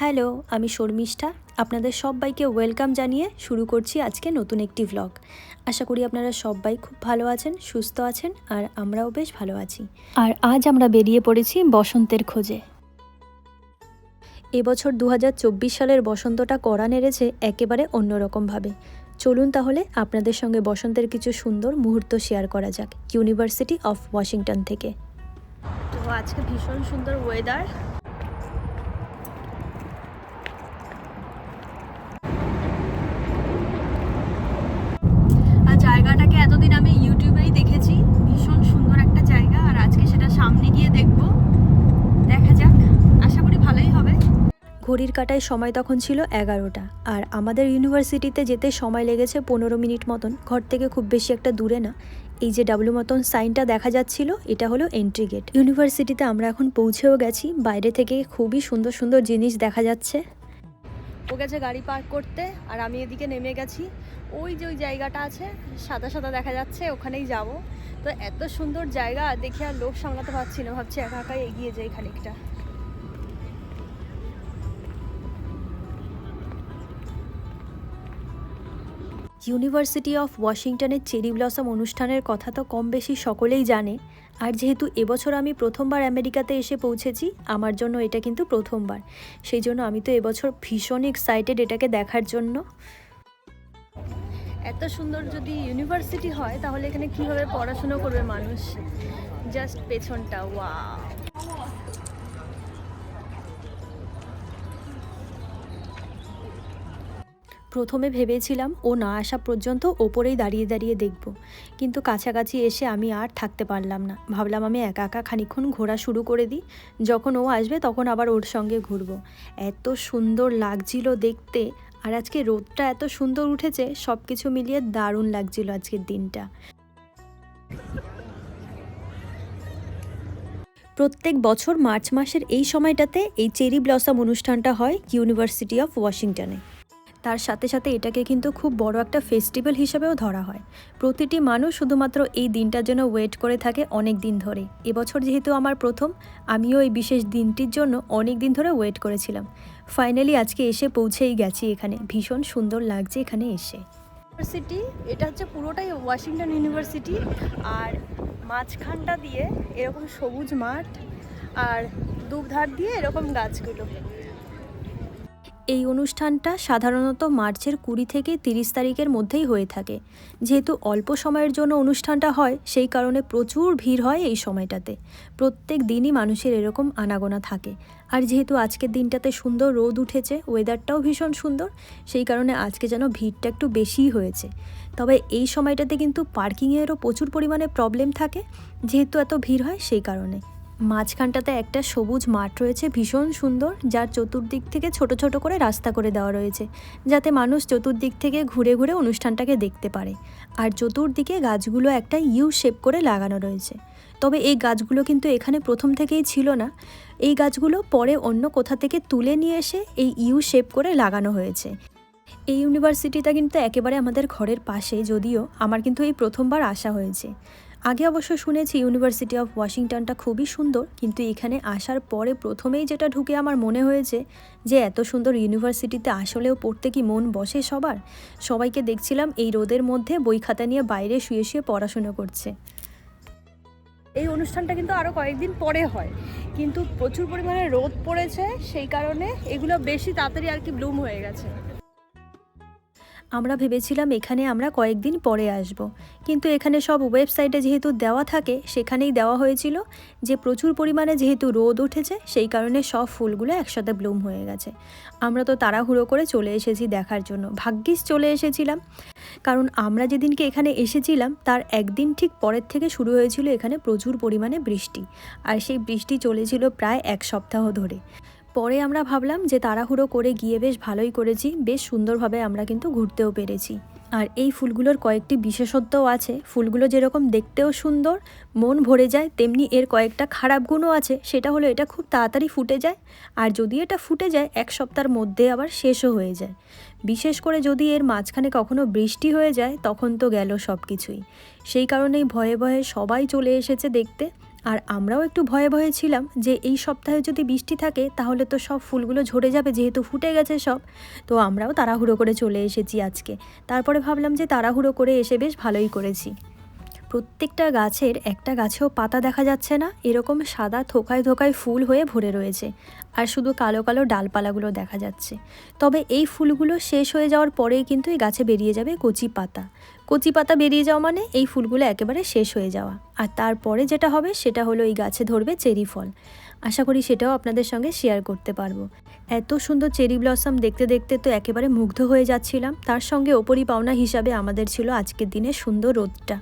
Hello, আমি শর্মিষ্ঠা। আপনাদের সবাইকে ওয়েলকাম জানিয়ে শুরু করছি আজকে নতুন একটি ভ্লগ আশা করি আপনারা সবাই খুব ভালো আছেন, সুস্থ আছেন, আর আমরাও বেশ ভালো আছি। আর আজ আমরা বেরিয়ে পড়েছি বসন্তের খোঁজে। এবছর দু হাজার চব্বিশ সালের বসন্তটা করা নেড়েছে একেবারে অন্যরকমভাবে। চলুন তাহলে আপনাদের সঙ্গে বসন্তের কিছু সুন্দর মুহূর্ত শেয়ার করা যাক ইউনিভার্সিটি অফ ওয়াশিংটন থেকে। তো আজকে ভীষণ সুন্দর ওয়েদার আর জায়গাটাকে এতদিন আমি ইউটিউবেই দেখেছি ভীষণ সুন্দর একটা জায়গা আর আজকে সেটা সামনে গিয়ে দেখব দেখা যাক আশা করি ভালোই হবে ঘড়ির কাটায় সময় তখন ছিল এগারোটা। আর আমাদের ইউনিভার্সিটিতে যেতে সময় লেগেছে পনেরো মিনিট মতন। ঘর থেকে খুব বেশি একটা দূরে না। এই যে ডাব্লু মতন সাইনটা দেখা যাচ্ছিল, এটা হলো এন্ট্রি গেট ইউনিভার্সিটিতে আমরা এখন পৌঁছেও গেছি। বাইরে থেকে খুবই সুন্দর সুন্দর জিনিস দেখা যাচ্ছে। ও গেছে গাড়ি পার্ক করতে, আর আমি এদিকে নেমে গেছি। ওই যে ওই জায়গাটা আছে, সাদা সাদা দেখা যাচ্ছে, ওখানেই যাব। তো এত সুন্দর জায়গা, দেখে আর লোক সামলাতে পারছি না। ভাবছি একা একাই এগিয়ে যাই খানিকটা। ইউনিভার্সিটি অফ ওয়াশিংটনের চেরি ব্লসম অনুষ্ঠানের কথা তো কম বেশি সকলেই জানে। আর যেহেতু এবছর আমি প্রথমবার আমেরিকাতে এসে পৌঁছেছি, আমার জন্য এটা কিন্তু প্রথমবার। সেই জন্য আমি তো এবছর ভীষণ এক্সাইটেড এটাকে দেখার জন্য। এত সুন্দর যদি ইউনিভার্সিটি হয়, তাহলে এখানে কীভাবে পড়াশুনো করবে মানুষ? জাস্ট পেছনটা ওয়া প্রথমে ভেবেছিলাম ও না আসা পর্যন্ত ওপরেই দাঁড়িয়ে দাঁড়িয়ে দেখব। কিন্তু কাছাকাছি এসে আমি আর থাকতে পারলাম না। ভাবলাম আমি একা একা খানিক্ষণ ঘোরা শুরু করে দিই। যখন ও আসবে তখন আবার ওর সঙ্গে ঘুরবো। এত সুন্দর লাগছিল দেখতে। আর আজকে রোদটা এত সুন্দর উঠেছে সব কিছু মিলিয়ে দারুণ লাগছিল আজকের দিনটা। প্রত্যেক বছর মার্চ মাসের এই সময়টাতে এই চেরি ব্লসম অনুষ্ঠানটা হয় ইউনিভার্সিটি অফ ওয়াশিংটনে। তার সাথে সাথে এটাকে কিন্তু খুব বড় একটা ফেস্টিভ্যাল হিসেবেও ধরা হয়। প্রতিটি মানুষ শুধুমাত্র এই দিনটার জন্য ওয়েট করে থাকে অনেক দিন ধরে। এবছর যেহেতু আমার প্রথম, আমিও এই বিশেষ দিনটির জন্য অনেক দিন ধরে ওয়েট করেছিলাম। ফাইনালি আজকে এসে পৌঁছেই গেছি এখানে। ভীষণ সুন্দর লাগছে এখানে এসে। ইউনিভার্সিটি, এটা হচ্ছে পুরোটাই ওয়াশিংটন ইউনিভার্সিটি। আর মাঝখানটা দিয়ে এরকম সবুজ মাঠ আর দুধার দিয়ে এরকম গাছগুলো। এই অনুষ্ঠানটা সাধারণত মার্চের কুড়ি থেকে তিরিশ তারিখের মধ্যেই হয়ে থাকে। যেহেতু অল্প সময়ের জন্য অনুষ্ঠানটা হয়, সেই কারণে প্রচুর ভিড় হয় এই সময়টাতে। প্রত্যেক দিনই মানুষের এরকম আনাগোনা থাকে। আর যেহেতু আজকের দিনটাতে সুন্দর রোদ উঠেছে ওয়েদারটাও ভীষণ সুন্দর, সেই কারণে আজকে যেন ভিড়টা একটু বেশিই হয়েছে। তবে এই সময়টাতে কিন্তু পার্কিংয়েরও প্রচুর পরিমাণে প্রবলেম থাকে। যেহেতু এত ভিড় হয়, সেই কারণে। মাঝখানটাতে একটা সবুজ মাঠ রয়েছে, ভীষণ সুন্দর, যার চতুর্দিক থেকে ছোট ছোট করে রাস্তা করে দেওয়া রয়েছে, যাতে মানুষ চতুর্দিক থেকে ঘুরে ঘুরে অনুষ্ঠানটাকে দেখতে পারে। আর চতুর্দিকে গাছগুলো একটা ইউ শেপ করে লাগানো রয়েছে। তবে এই গাছগুলো কিন্তু এখানে প্রথম থেকেই ছিল না। এই গাছগুলো পরে অন্য কোথা থেকে তুলে নিয়ে এসে এই ইউ শেপ করে লাগানো হয়েছে। এই ইউনিভার্সিটিটা কিন্তু একেবারে আমাদের ঘরের পাশে যদিও আমার কিন্তু এই প্রথমবার আসা হয়েছে। আগে অবশ্য শুনেছি ইউনিভার্সিটি অফ ওয়াশিংটনটা খুবই সুন্দর, কিন্তু এখানে আসার পরে প্রথমেই যেটা ঢুকে আমার মনে হয়েছে যে এত সুন্দর ইউনিভার্সিটিতে আসলেও পড়তে কি মন বসে সবার? সবাইকে দেখছিলাম এই রোদের মধ্যে বই খাতা নিয়ে বাইরে শুয়ে শুয়ে পড়াশুনো করছে। এই অনুষ্ঠানটা কিন্তু আরও কয়েকদিন পরে হয়, কিন্তু প্রচুর পরিমাণে রোদ পড়েছে, সেই কারণে এগুলো বেশি তাড়াতাড়ি আর কি ব্লুম হয়ে গেছে। আমরা ভেবেছিলাম এখানে আমরা কয়েকদিন পরে আসব। কিন্তু এখানে সব ওয়েবসাইটে যেহেতু দেওয়া থাকে, সেখানেই দেওয়া হয়েছিল যে প্রচুর পরিমাণে যেহেতু রোদ উঠেছে, সেই কারণে সব ফুলগুলো একসাথে ব্লুম হয়ে গেছে। আমরা তো তাড়াহুড়ো করে চলে এসেছি দেখার জন্য। ভাগ্যিস চলে এসেছিলাম। কারণ আমরা যেদিনকে এখানে এসেছিলাম, তার একদিন ঠিক পরের থেকে শুরু হয়েছিল এখানে প্রচুর পরিমাণে বৃষ্টি। আর সেই বৃষ্টি চলেছিল প্রায় এক সপ্তাহ ধরে। পরে আমরা ভাবলাম যে তাড়াহুড়ো করে গিয়ে বেশ ভালোই করেছি, বেশ সুন্দরভাবে আমরা কিন্তু ঘুরতেও পেরেছি। আর এই ফুলগুলোর কয়েকটি বিশেষত্বও আছে। ফুলগুলো যেরকম দেখতেও সুন্দর, মন ভরে যায়, তেমনি এর কয়েকটা খারাপ গুণও আছে। সেটা হলো এটা খুব তাড়াতাড়ি ফুটে যায়, আর যদি এটা ফুটে যায়, এক সপ্তাহের মধ্যে আবার শেষও হয়ে যায়। বিশেষ করে যদি এর মাঝখানে কখনো বৃষ্টি হয়ে যায়, তখন তো গেল সব কিছুই সেই কারণেই ভয়ে ভয়ে সবাই চলে এসেছে দেখতে। আর আমরাও একটু ভয়ে ভয়ে ছিলাম যে এই সপ্তাহে যদি বৃষ্টি থাকে, তাহলে তো সব ফুলগুলো ঝরে যাবে যেহেতু ফুটে গেছে সব। তো আমরাও তাড়াহুড়ো করে চলে এসেছি আজকে। তারপরে ভাবলাম যে তাড়াহুড়ো করে এসে বেশ ভালোই করেছি। প্রত্যেকটা গাছের একটা গাছেও পাতা দেখা যাচ্ছে না, এরকম সাদা থোকায় থোকায় ফুল হয়ে ভরে রয়েছে। আর শুধু কালো কালো ডালপালাগুলো দেখা যাচ্ছে। তবে এই ফুলগুলো শেষ হয়ে যাওয়ার পরেই কিন্তু এই গাছে বেরিয়ে যাবে কচি পাতা। কচি পাতা বেরিয়ে যাওয়া মানে এই ফুলগুলো একেবারে শেষ হয়ে যাওয়া। আর তারপরে যেটা হবে সেটা হলো এই গাছে ধরবে চেরি ফল। আশা করি সেটাও আপনাদের সঙ্গে শেয়ার করতে পারব। এত সুন্দর চেরি ব্লসম দেখতে দেখতে তো একেবারে মুগ্ধ হয়ে যাচ্ছিলাম। তার সঙ্গে ওপরই পাওনা হিসাবে আমাদের ছিল আজকের দিনে সুন্দর রোদটা।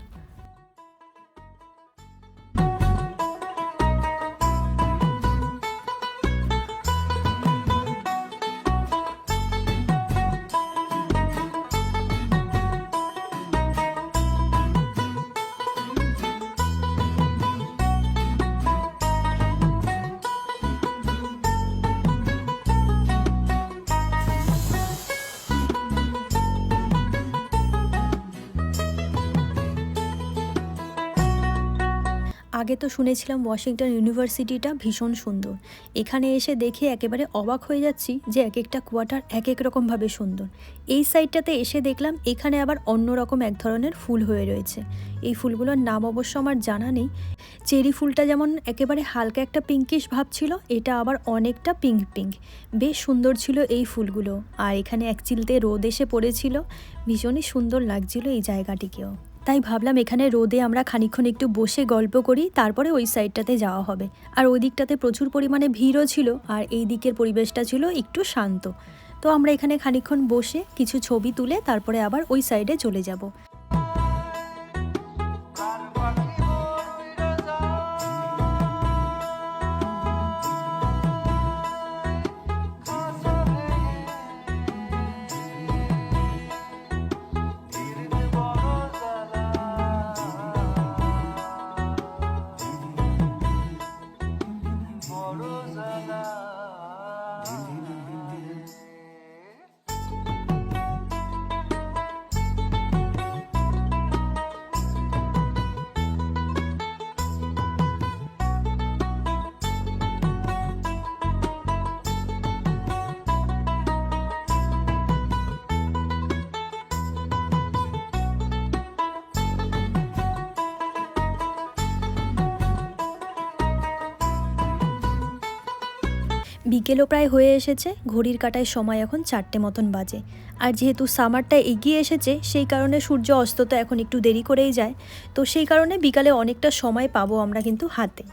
আগে তো শুনেছিলাম ওয়াশিংটন ইউনিভার্সিটিটা ভীষণ সুন্দর। এখানে এসে দেখে একেবারে অবাক হয়ে যাচ্ছি যে এক একটা কোয়ার্টার এক এক রকমভাবে সুন্দর। এই সাইডটাতে এসে দেখলাম এখানে আবার অন্য রকম এক ধরনের ফুল হয়ে রয়েছে। এই ফুলগুলোর নাম অবশ্য আমার জানা নেই। চেরি ফুলটা যেমন একেবারে হালকা একটা পিঙ্কিশ ভাব ছিল, এটা আবার অনেকটা পিঙ্ক পিঙ্ক বেশ সুন্দর ছিল এই ফুলগুলো। আর এখানে এক চিলতে রোদ এসে পড়েছিল। ভীষণই সুন্দর লাগছিল এই জায়গাটিকেও। তাই ভাবলাম এখানে রোদে আমরা খানিক্ষণ একটু বসে গল্প করি, তারপরে ওই সাইডটাতে যাওয়া হবে। আর ওই দিকটাতে প্রচুর পরিমাণে ভিড়ও ছিল, আর এই দিকের পরিবেশটা ছিল একটু শান্ত। তো আমরা এখানে খানিক্ষণ বসে কিছু ছবি তুলে তারপরে আবার ওই সাইডে চলে যাব। বিকেলও প্রায় হয়ে এসেছে, ঘড়ির কাটায় সময় এখন চারটে মতন বাজে। আর যেহেতু সামারটা এগিয়ে এসেছে, সেই কারণে সূর্য অস্ত তো এখন একটু দেরি করেই যায়। তো সেই কারণে বিকালে অনেকটা সময় পাবো আমরা কিন্তু হাতে।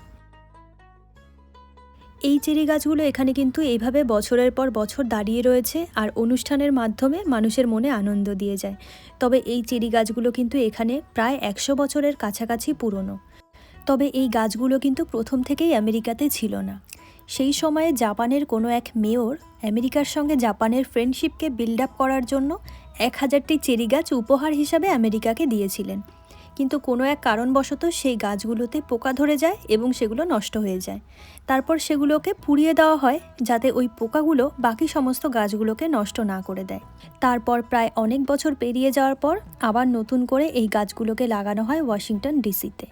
এই চেরি গাছগুলো এখানে কিন্তু এইভাবে বছরের পর বছর দাঁড়িয়ে রয়েছে আর অনুষ্ঠানের মাধ্যমে মানুষের মনে আনন্দ দিয়ে যায়। তবে এই চেরি গাছগুলো কিন্তু এখানে প্রায় একশো বছরের কাছাকাছি পুরনো। তবে এই গাছগুলো কিন্তু প্রথম থেকেই আমেরিকাতে ছিল না। সেই সময়ে জাপানের কোনো এক মেয়র আমেরিকার সঙ্গে জাপানের ফ্রেন্ডশিপকে বিল্ড আপ করার জন্য এক হাজারটি চেরি গাছ উপহার হিসাবে আমেরিকাকে দিয়েছিলেন। কিন্তু কোনো এক কারণবশত সেই গাছগুলোতে পোকা ধরে যায় এবং সেগুলো নষ্ট হয়ে যায়। তারপর সেগুলোকে পুড়িয়ে দেওয়া হয় যাতে ওই পোকাগুলো বাকি সমস্ত গাছগুলোকে নষ্ট না করে দেয়। তারপর প্রায় অনেক বছর পেরিয়ে যাওয়ার পর আবার নতুন করে এই গাছগুলোকে লাগানো হয় ওয়াশিংটন ডিসিতে।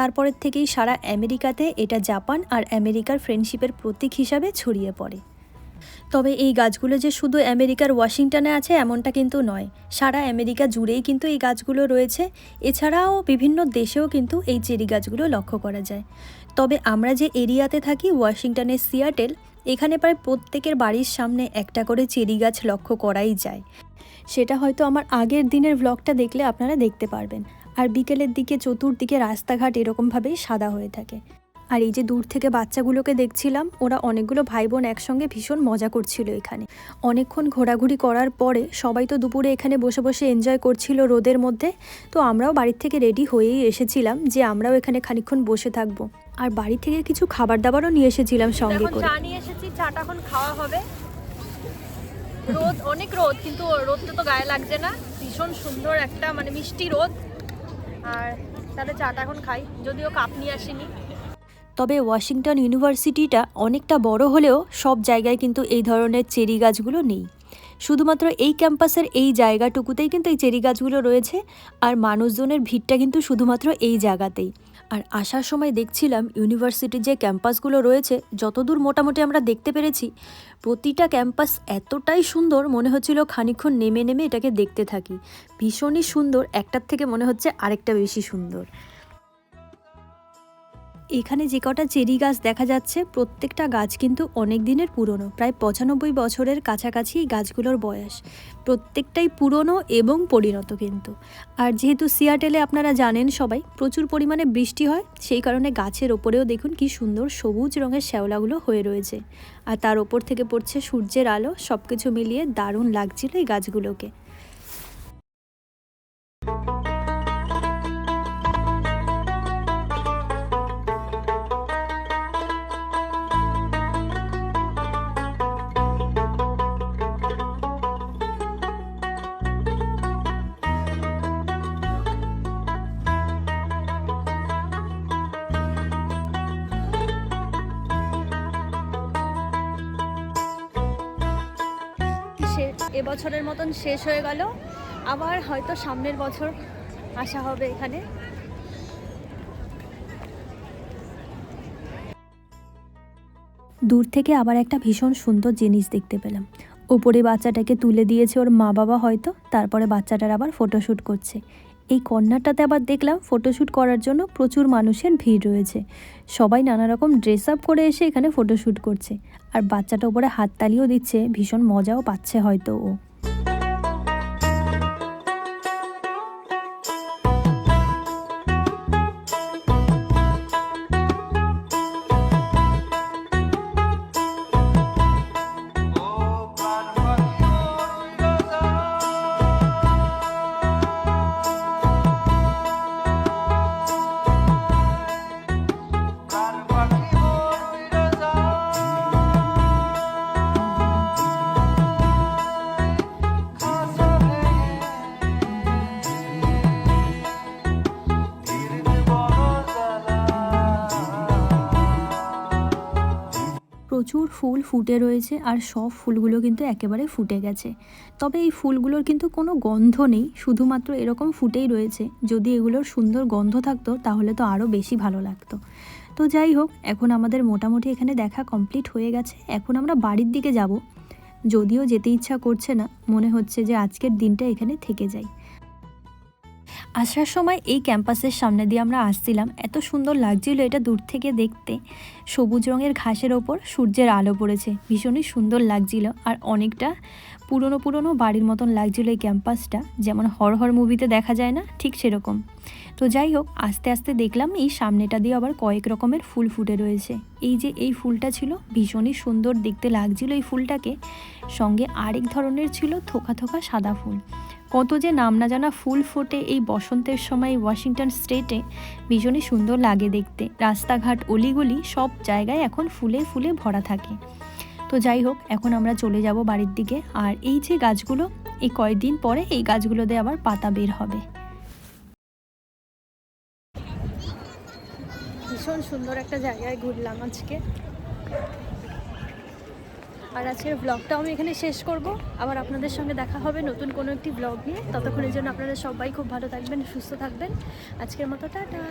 তারপরের থেকেই সারা আমেরিকাতে এটা জাপান আর আমেরিকার ফ্রেন্ডশিপের প্রতীক হিসাবে ছড়িয়ে পড়ে। তবে এই গাছগুলো যে শুধু আমেরিকার ওয়াশিংটনে আছে এমনটা কিন্তু নয়, সারা আমেরিকা জুড়েই কিন্তু এই গাছগুলো রয়েছে। এছাড়াও বিভিন্ন দেশেও কিন্তু এই চেরি গাছগুলো লক্ষ্য করা যায়। তবে আমরা যে এরিয়াতে থাকি ওয়াশিংটনের সিয়াটেল, এখানে প্রায় প্রত্যেকের বাড়ির সামনে একটা করে চেরি গাছ লক্ষ্য করাই যায়। সেটা হয়তো আমার আগের দিনের ব্লগটা দেখলে আপনারা দেখতে পারবেন। আর বিকেলের দিকে চতুর্দিকে রাস্তাঘাট এরকমভাবেই সাদা হয়ে থাকে। আর এই যে দূর থেকে বাচ্চাগুলোকে দেখছিলাম ওরা অনেকগুলো ভাই বোন একসঙ্গে ভীষণ মজা করছিল এখানে। অনেকক্ষণ ঘোরাঘুরি করার পরে সবাই তো দুপুরে এখানে বসে বসে এনজয় করছিল রোদের মধ্যে তো আমরাও বাড়ির থেকে রেডি হয়েই এসেছিলাম যে আমরাও এখানে খানিকক্ষণ বসে থাকব। আর বাড়ি থেকে কিছু খাবার দাবারও নিয়ে এসেছিলাম সঙ্গে করে। চা নিয়ে এসেছি চাটা এখন খাওয়া হবে। রোদ অনেক রোদ কিন্তু রোদটা তো গায়ে লাগছে না। ভীষণ সুন্দর একটা মানে মিষ্টি রোদ। আর তাহলে চাটা এখন খাই, যদিও কাপ নিয়ে আসিনি। তবে ওয়াশিংটন ইউনিভার্সিটিটা অনেকটা বড় হলেও সব জায়গায় কিন্তু এই ধরনের চেরি গাছগুলো নেই। শুধুমাত্র এই ক্যাম্পাসের এই জায়গাটুকুতেই কিন্তু এই চেরি গাছগুলো রয়েছে আর মানুষজনের ভিড়টা কিন্তু শুধুমাত্র এই জায়গাতেই। আর আসার সময় দেখছিলাম ইউনিভার্সিটির যে ক্যাম্পাসগুলো রয়েছে, যতদূর মোটামুটি আমরা দেখতে পেরেছি, প্রতিটা ক্যাম্পাস এতটাই সুন্দর মনে হচ্ছিল খানিকক্ষণ নেমে নেমে এটাকে দেখতে থাকি। ভীষণই সুন্দর, একটার থেকে মনে হচ্ছে আরেকটা বেশি সুন্দর। এখানে যে কটা চেরি গাছ দেখা যাচ্ছে, প্রত্যেকটা গাছ কিন্তু অনেক দিনের পুরনো, প্রায় পঁচানব্বই বছরের কাছাকাছি এই গাছগুলোর বয়স। প্রত্যেকটাই পুরনো এবং পরিণত কিন্তু। আর যেহেতু সিয়াটেলে আপনারা জানেন সবাই, প্রচুর পরিমাণে বৃষ্টি হয়, সেই কারণে গাছের ওপরেও দেখুন কি সুন্দর সবুজ রঙের শ্যাওলাগুলো হয়ে রয়েছে। আর তার ওপর থেকে পড়ছে সূর্যের আলো সব কিছু মিলিয়ে দারুণ লাগছিল এই গাছগুলোকে। এবছরের মতন শেষ হয়ে গেল। আবার হয়তো সামনের বছর আসা হবে এখানে। দূর থেকে আবার একটা ভীষণ সুন্দর জিনিস দেখতে পেলাম। ওপরে বাচ্চাটাকে তুলে দিয়েছে ওর মা বাবা হয়তো, তারপরে বাচ্চাটার আবার ফটোশ্যুট করছে। এই কর্নারটাতে আবার দেখলাম ফটোশ্যুট করার জন্য প্রচুর মানুষের ভিড় রয়েছে। সবাই নানা রকম ড্রেস আপ করে এসে এখানে ফটোশ্যুট করছে। আর বাচ্চাটা ওপরে হাততালিও দিচ্ছে, ভীষণ মজাও পাচ্ছে হয়তো ও। প্রচুর ফুল ফুটে রয়েছে আর সব ফুলগুলো কিন্তু একেবারে ফুটে গেছে। তবে এই ফুলগুলোর কিন্তু কোনো গন্ধ নেই, শুধুমাত্র এরকম ফুটেই রয়েছে। যদি এগুলোর সুন্দর গন্ধ থাকতো, তাহলে তো আরও বেশি ভালো লাগতো। তো যাই হোক, এখন আমাদের মোটামুটি এখানে দেখা কমপ্লিট হয়ে গেছে। এখন আমরা বাড়ির দিকে যাব। যদিও যেতে ইচ্ছা করছে না, মনে হচ্ছে যে আজকের দিনটা এখানে থেকে যাই আসার সময় এই ক্যাম্পাসের সামনে দিয়ে আমরা আসছিলাম। এত সুন্দর লাগছিল এটা দূর থেকে দেখতে। সবুজ রঙের ঘাসের ওপর সূর্যের আলো পড়েছে। ভীষণই সুন্দর লাগছিল আর অনেকটা পুরনো পুরনো বাড়ির মতন লাগছিল এই ক্যাম্পাসটা। যেমন হর হর মুভিতে দেখা যায় না, ঠিক সেরকম। তো যাই হোক, আস্তে আস্তে দেখলাম এই সামনেটা দিয়ে আবার কয়েক রকমের ফুল ফুটে রয়েছে। এই যে এই ফুলটা ছিল, ভীষণই সুন্দর দেখতে লাগছিল এই ফুলটাকে। সঙ্গে আরেক ধরনের ছিল থোকা থোকা সাদা ফুল। কত যে নাম না জানা ফুল ফোটে এই বসন্তের সময় ওয়াশিংটন স্টেটে ভীষণই সুন্দর লাগে দেখতে। রাস্তাঘাট, অলিগলি সব জায়গায় এখন ফুলে ফুলে ভরা থাকে। তো যাই হোক, এখন আমরা চলে যাব বাড়ির দিকে। আর এই যে গাছগুলো এই কয়েকদিন পরে এই গাছগুলোতে আবার পাতা বের হবে। ভীষণ সুন্দর একটা জায়গায় ঘুরলাম আজকে। আর আজকের ব্লগটাও আমি এখানে শেষ করব। আবার আপনাদের সঙ্গে দেখা হবে নতুন কোনো একটি ব্লগ নিয়ে। ততক্ষণের জন্য আপনারা সবাই খুব ভালো থাকবেন, সুস্থ থাকবেন। আজকের মতো, টাটা।